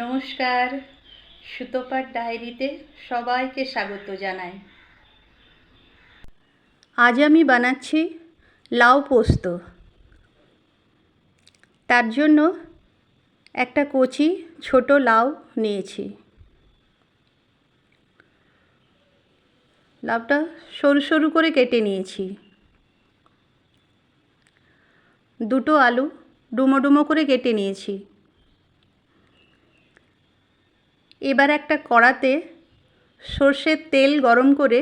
নমস্কার। সুতোপার ডায়েরিতে সবাইকে স্বাগত জানাই। আজ আমি বানাচ্ছি লাউ পোস্ত। তার জন্য একটা কচি ছোট লাউ নিয়েছি। লাউটা সরু সরু করে কেটে নিয়েছি। দুটো আলু ডুমো ডুমো করে কেটে নিয়েছি। এবার একটা কড়াতে সর্ষের তেল গরম করে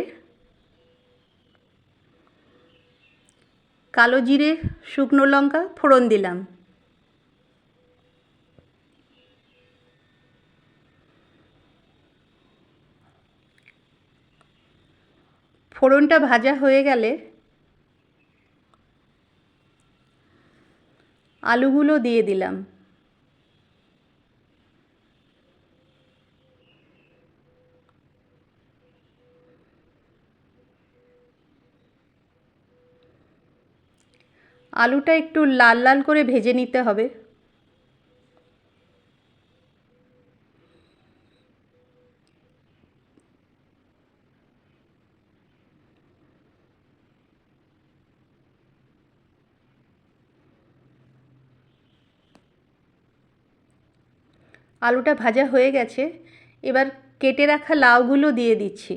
কালো জিরে, শুকনো লঙ্কা ফোড়ন দিলাম। ফোড়নটা ভাজা হয়ে গেলে আলুগুলো দিয়ে দিলাম। আলুটা একটু লাল লাল করে ভেজে নিতে হবে। আলুটা ভাজা হয়ে গেছে। এবার কেটে রাখা লাউগুলো দিয়ে দিচ্ছি।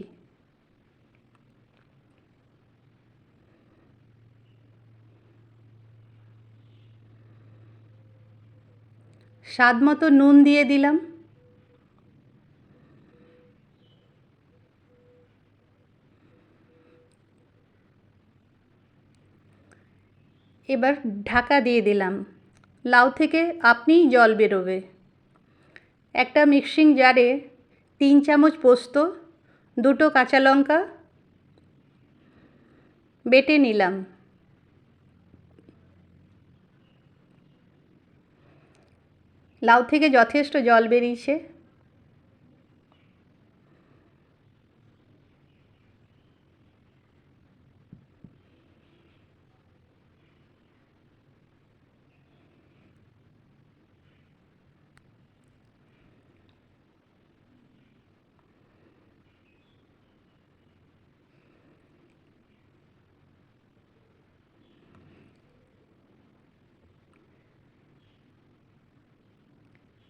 স্বাদ মতো নুন দিয়ে দিলাম। এবার ঢাকা দিয়ে দিলাম। লাউ থেকে আপনিই জল বেরোবে। একটা মিক্সিং জারে তিন চামচ পোস্ত, দুটো কাঁচা লঙ্কা বেটে নিলাম। লাউ থেকে যথেষ্ট জল বেরিয়েছে।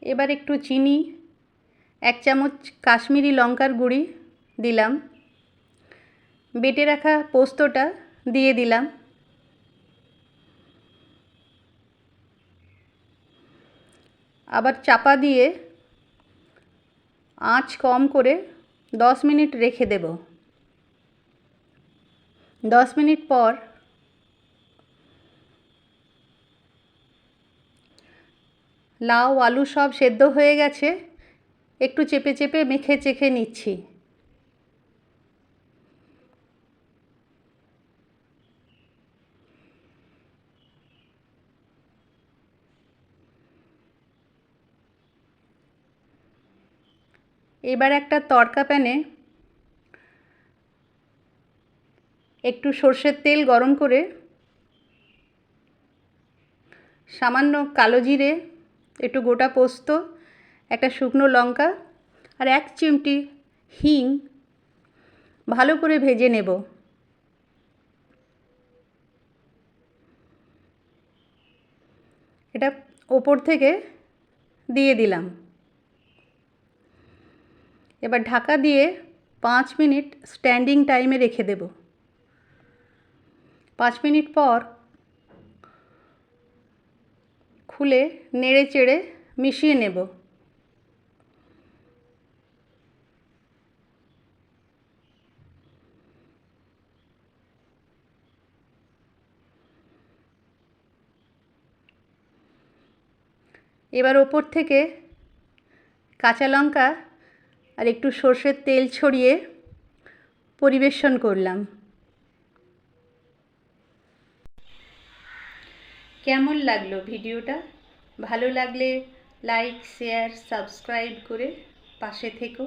এবার একটু চিনি, এক চামচ কাশ্মীরি লঙ্কার গুঁড়ি দিলাম। বেটে রাখা পোস্তটা দিয়ে দিলাম। আবার চাপা দিয়ে আঁচ কম করে দশ মিনিট রেখে দেব। দশ মিনিট পর লাউ, আলু সব সেদ্ধ হয়ে গেছে। একটু চেপে চেপে মেখে চেখে নিচ্ছি। এবার একটা তড়কা প্যানে একটু সর্ষের তেল গরম করে সামান্য কালো জিরে একটু গোটা পোস্ত, একটা শুকনো লঙ্কা আর এক চিমটি হিং ভালো করে ভেজে নেব। এটা ওপর থেকে দিয়ে দিলাম। এবার ঢাকা দিয়ে পাঁচ মিনিট স্ট্যান্ডিং টাইমে রেখে দেব। পাঁচ মিনিট পর খুলে নেড়ে চেড়ে মিশিয়ে নেব। এবার ওপর থেকে কাঁচা লঙ্কা আর একটু সর্ষের তেল ছড়িয়ে পরিবেশন করলাম। কেমন লাগল ভিডিওটা? ভালো লাগলে লাইক শেয়ার সাবস্ক্রাইব করে পাশে থেকো।